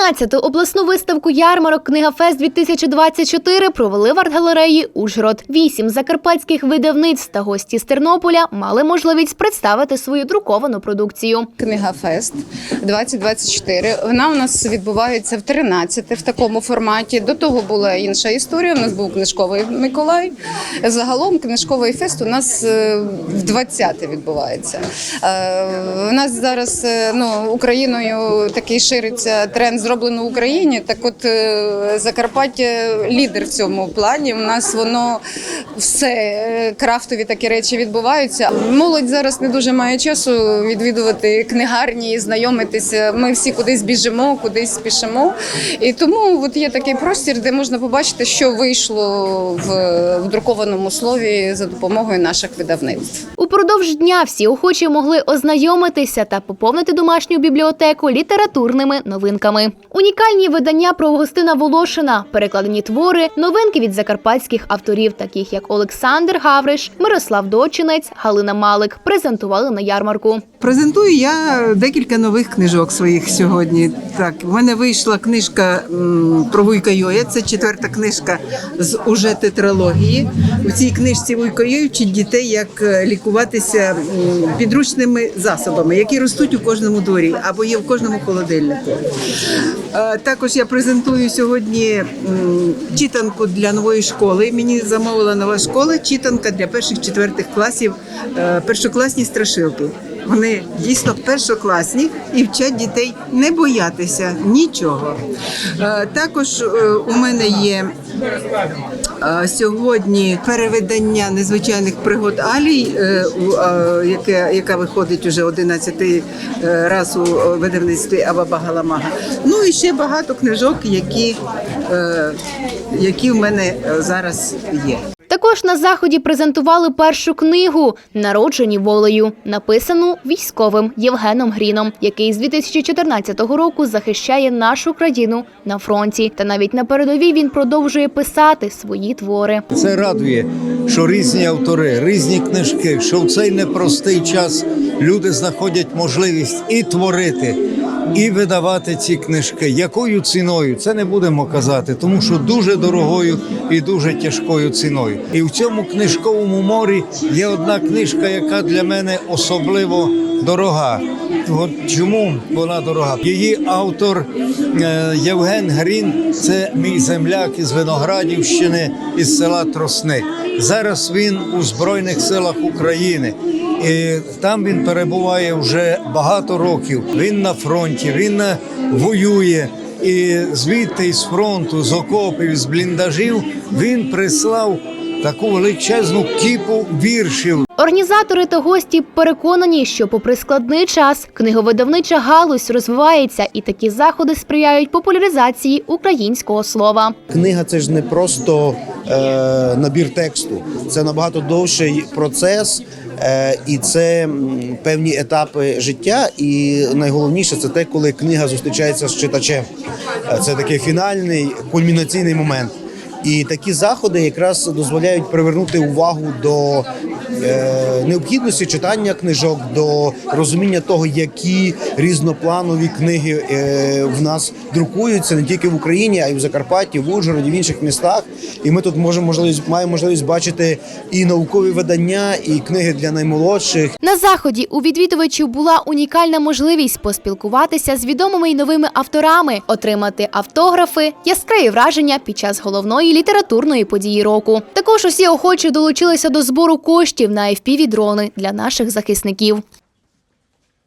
13-ту обласну виставку ярмарок Книгафест 2024 провели в арт-галереї Ужгород. Вісім закарпатських видавництв та гості з Тернополя мали можливість представити свою друковану продукцію. Книга Фест 2024. Вона у нас відбувається в 13 в такому форматі. До того була інша історія. У нас був книжковий Миколай. Загалом книжковий фест у нас е, в 20 відбувається. Е, У нас зараз е, ну, Україною такий шириться тренд зроблено в Україні. Так, от е, Закарпаття лідер в цьому плані. У нас воно все е, крафтові такі речі відбуваються. Молодь зараз не дуже має часу відвідувати книгарні і знайомитися. Ми всі кудись біжимо, кудись спішимо. І тому от є такий простір, де можна побачити, що вийшло в, в друкованому слові за допомогою наших видавництв. Упродовж дня всі охочі могли ознайомитися та поповнити домашню бібліотеку літературними новинками. Унікальні видання про Гостина Волошина, перекладені твори, новинки від закарпатських авторів, таких як Олександр Гавриш, Мирослав Дочинець, Галина Малик, презентували на ярмарку. Презентую я декілька нових книжок своїх сьогодні. Так, в мене вийшла книжка про Вуйка Йоя. Це четверта книжка з уже тетралогії. У цій книжці Вуйко Йой вчить дітей, як е, лікуватися підручними засобами, які ростуть у кожному дворі або є в кожному холодильнику. Е, Також я презентую сьогодні читанку для нової школи. Мені замовила нова школа читанка для перших четвертих класів, е, першокласні страшилки. Вони дійсно першокласні і вчать дітей не боятися нічого. Е, Також е, у мене є е, сьогодні переведення незвичайних пригод Алій, яке, яка виходить уже 11 раз у видавництві Абаба Галамага. Ну і ще багато книжок, які, які в мене зараз є. Також на заході презентували першу книгу Народжені волею, написану військовим Євгеном Гріном, який з 2014 року захищає нашу країну на фронті. Та навіть на передовій він продовжує писати свої твори. Це радує, що різні автори, різні книжки, що в цей непростий час люди знаходять можливість і творити, і видавати ці книжки. Якою ціною це не будемо казати, тому що дуже дорогою і дуже тяжкою ціною. І в цьому книжковому морі є одна книжка, яка для мене особливо дорога. От чому вона дорога? Її автор е, Євген Грін це мій земляк із Виноградівщини із села Тросник. Зараз він у Збройних силах України. І там він перебуває вже багато років. Він на фронті, він е, воює. І звідти із фронту, з окопів, з бліндажів він прислав таку величезну кіпу віршів. Організатори та гості переконані, що, попри складний час, книговидавнича галузь розвивається, і такі заходи сприяють популяризації українського слова. Книга це ж не просто е, набір тексту, це набагато довший процес, і це певні етапи життя. І найголовніше це те, коли книга зустрічається з читачем. Е, Це такий фінальний кульмінаційний момент. І такі заходи якраз дозволяють привернути увагу до е, необхідності читання книжок, до розуміння того, які різнопланові книги е, в нас друкуються не тільки в Україні, а й в Закарпатті, в Ужгороді, в інших містах. І ми тут можемо можливість маємо можливість бачити і наукові видання, і книги для наймолодших, На заході у відвідувачів була унікальна можливість поспілкуватися з відомими й новими авторами, отримати автографи, яскраві враження під час головної літературної події року. Також усі охочі долучилися до збору коштів на FPV-дрони для наших захисників.